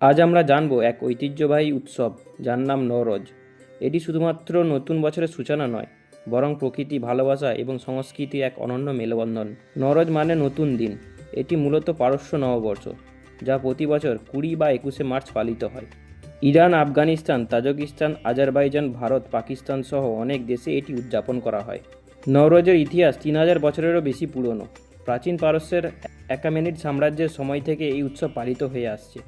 আজ আমরা জানব এক ঐতিহ্যবাহী উৎসব, যার নাম নওরোজ। এটি শুধুমাত্র নতুন বছরের সূচনা নয়, বরং প্রকৃতি, ভালোবাসা এবং সংস্কৃতির এক অনন্য মেলবন্ধন। নওরোজ মানে নতুন দিন। এটি মূলত পারস্য নববর্ষ, যা প্রতি বছর কুড়ি বা একুশে মার্চ পালিত হয়। Iran, Afghanistan, Tajikistan, Azerbaijan, Bharat, Pakistan সহ অনেক দেশে এটি উদযাপন করা হয়। নওরোজের ইতিহাস তিন হাজার বছরেরও বেশি পুরনো। প্রাচীন পারস্যের একামেনিড সাম্রাজ্যের সময় থেকে এই উৎসব পালিত হয়ে আসছে।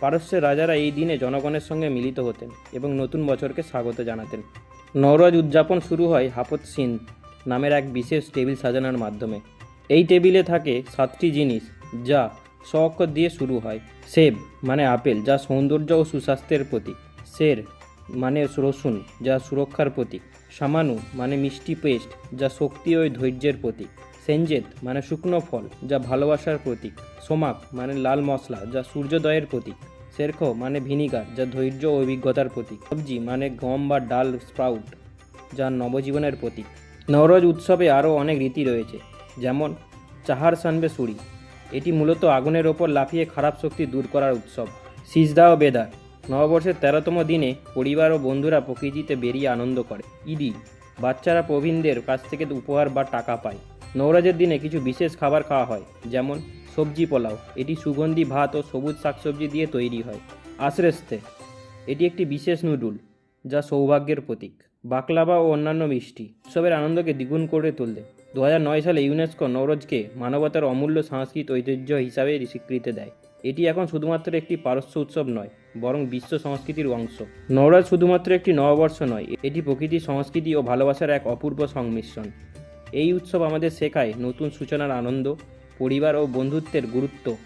পারস্যের রাজারা এই দিনে জনগণের সঙ্গে মিলিত হতেন এবং নতুন বছরকে স্বাগত জানাতেন। নওরোজ উদযাপন শুরু হয় হাফত সিন নামের এক বিশেষ টেবিল সাজানোর মাধ্যমে। এই টেবিলে থাকে সাতটি জিনিস, যা স অক্ষর দিয়ে শুরু হয়। সেব মানে আপেল, যা সৌন্দর্য ও সুস্বাস্থ্যের প্রতীক। শের মানে রসুন, যা সুরক্ষার প্রতীক। সামানু মানে মিষ্টি পেস্ট, যা শক্তি ও ধৈর্যের প্রতীক। সেনজেত মানে শুকনো ফল, যা ভালোবাসার প্রতীক। সোমাক মানে লাল মশলা, যা সূর্যোদয়ের প্রতীক। সেরখো মানে ভিনিগার, যা ধৈর্য ও অভিজ্ঞতার প্রতীক। সবজি মানে গম বা ডাল স্প্রাউট, যা নবজীবনের প্রতীক। নওরোজ উৎসবে আরও অনেক রীতি রয়েছে, যেমন চাহার সানবে সুরি এটি মূলত আগুনের ওপর লাফিয়ে খারাপ শক্তি দূর করার উৎসব। সিজদা ও বেদার, নববর্ষের তেরোতম দিনে পরিবার ও বন্ধুরা প্রকৃতিতে বেরিয়ে আনন্দ করে। ইদি বাচ্চারা প্রবীণদের কাছ থেকে উপহার বা টাকা পায়। নবরাজের দিনে কিছু বিশেষ খাবার খাওয়া হয়, যেমন সবজি পোলাও। এটি সুগন্ধি, ভাত ও সবুজ শাকসবজি দিয়ে তৈরি হয়। আশরেস্তে এটি একটি বিশেষ নুডুল, যা সৌভাগ্যের প্রতীক। বাকলাবা ও অন্যান্য মিষ্টি উৎসবের আনন্দকে দ্বিগুণ করে তোলে। দু সালে ইউনেস্কো নওরোজকে মানবতার অমূল্য সাংস্কৃতিক ঐতিহ্য হিসাবে স্বীকৃতি দেয়। এটি এখন শুধুমাত্র একটি পারস্য উৎসব নয়, বরং বিশ্ব সংস্কৃতির অংশ। নওরাজ শুধুমাত্র একটি নববর্ষ নয়, এটি প্রকৃতির সংস্কৃতি ও ভালোবাসার এক অপূর্ব সংমিশ্রণ। এই উৎসব আমাদের শেখায় নতুন সূচনার আনন্দ, পরিবার ও বন্ধুত্বের গুরুত্ব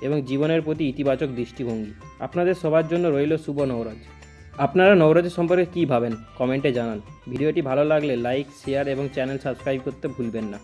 এবং জীবনের প্রতি ইতিবাচক দৃষ্টিভঙ্গি। আপনাদের সবার জন্য রইল শুভ নবরাজ আপনারা নবরাজের সম্পর্কে কী ভাবেন? কমেন্টে জানান। ভিডিওটি ভালো লাগলে লাইক, শেয়ার এবং চ্যানেল সাবস্ক্রাইব করতে ভুলবেন না।